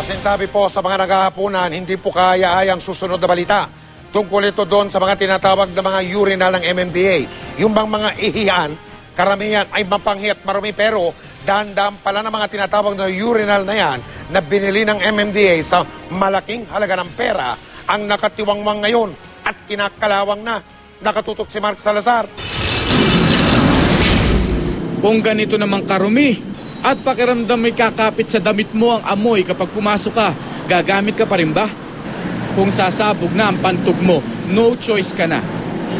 Pasintabi po sa mga naghahapunan, hindi po kaya-ayang susunod na balita. Tungkol ito doon sa mga tinatawag na mga urinal ng MMDA. Yung bang mga ihihan, karamihan ay mapanghi marumi pero dandam pala ng mga tinatawag na urinal na yan na binili ng MMDA sa malaking halaga ng pera ang nakatiwangwang ngayon at kinakalawang na. Nakatutok si Mark Salazar. Kung ganito namang karumi at pakiramdam may kakapit sa damit mo ang amoy kapag pumasok ka, gagamit ka pa rin ba? Kung sasabog na ang pantog mo, no choice ka na.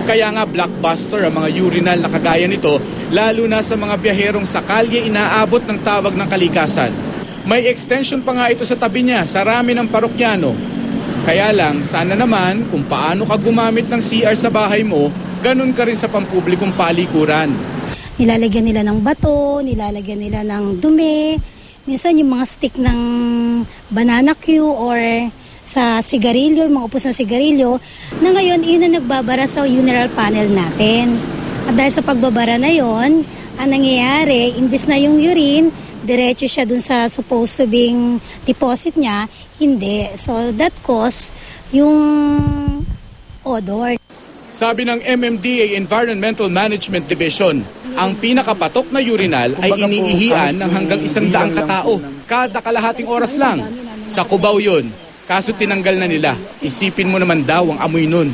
Kaya nga blockbuster ang mga urinal na kagaya nito, lalo na sa mga biyaherong sa kalye inaabot ng tawag ng kalikasan. May extension pa nga ito sa tabi niya sa rami ng parokyano. Kaya lang, sana naman kung paano ka gumamit ng CR sa bahay mo, ganun ka rin sa pampublikong palikuran. Nilalagyan nila ng bato, nilalagyan nila ng dumi. Minsan yung mga stick ng banana cue or sa sigarilyo, yung mga upos ng sigarilyo, na ngayon, yun ang nagbabara sa urinal panel natin. At dahil sa pagbabara na yon, ang nangyayari, imbis na yung urine, diretso siya dun sa supposed to being deposit niya, hindi. So that cause yung odor. Sabi ng MMDA Environmental Management Division, ang pinakapatok na urinal ay iniihian ng hanggang isang daang katao kada kalahating oras lang. Sa Cubao yun, kaso tinanggal na nila. Isipin mo naman daw ang amoy nun.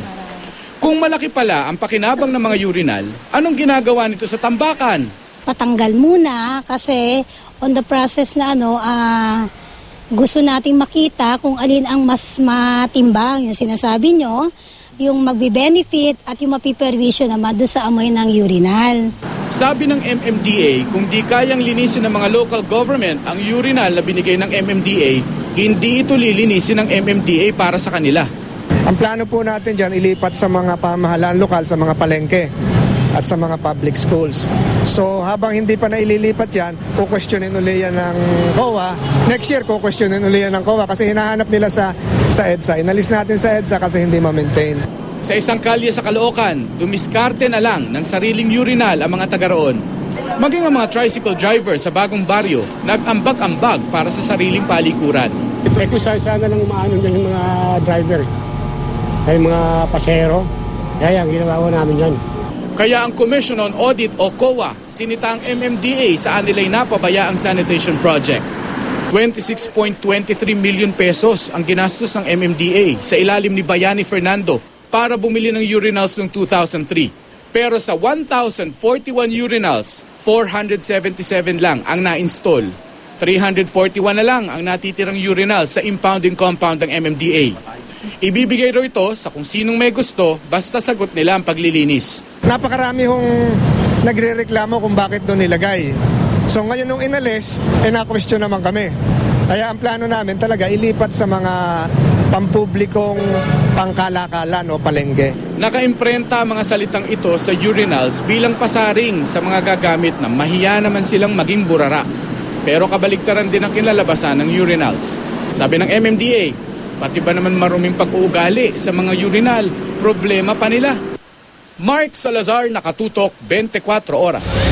Kung malaki pala ang pakinabang ng mga urinal, anong ginagawa nito sa tambakan? patanggal muna kasi on the process na ano, ah, gusto nating makita kung alin ang mas matimbang, yung sinasabi nyo, yung magbe-benefit at yung mapiperwisyo naman doon sa amoy ng urinal. Sabi ng MMDA, kung di kayang linisin ng mga local government ang urinal na binigay ng MMDA, hindi ito lilinisin ng MMDA para sa kanila. Ang plano po natin dyan, ilipat sa mga pamahalaan lokal, sa mga palengke at sa mga public schools. So habang hindi pa na ililipat yan, kukwestiyonin uli yan ng COA. Next year, kukwestiyonin uli yan ng COA kasi hinahanap nila sa, sa EDSA. Inalis natin sa EDSA kasi hindi ma-maintain. Sa isang kalye sa Caloocan, dumiskarte na lang ng sariling urinal ang mga taga roon. Maging ang mga tricycle driver sa bagong baryo, nag-ambag-ambag para sa sariling palikuran. Sa- sana lang umaano dyan yung mga driver, ay mga pasero. Kaya ang ginawa ko namin yan. Kaya ang Commission on Audit o COA, sinita ang MMDA sa anilay napabayaang sanitation project. 26.23 million pesos ang ginastos ng MMDA sa ilalim ni Bayani Fernando para bumili ng urinals noong 2003. Pero sa 1,041 urinals, 477 lang ang na-install. 341 na lang ang natitirang urinals sa impounding compound ng MMDA. Ibibigay raw ito sa kung sinong may gusto basta sagot nila ang paglilinis. Napakarami hong nagre-reklamo kung bakit doon nilagay. So ngayon nung inalis, eh na-question naman kami. Kaya ang plano namin talaga ilipat sa mga pampublikong pangkalakalan o palengke. Nakaimprenta ang mga salitang ito sa urinals bilang pasaring sa mga gagamit na mahiya naman silang maging burara. Pero kabaligtaran din ang kinalabasan ng urinals. Sabi ng MMDA, pati ba naman maruming pag-uugali sa mga urinal, problema pa nila. Mark Salazar, Nakatutok, 24 Oras.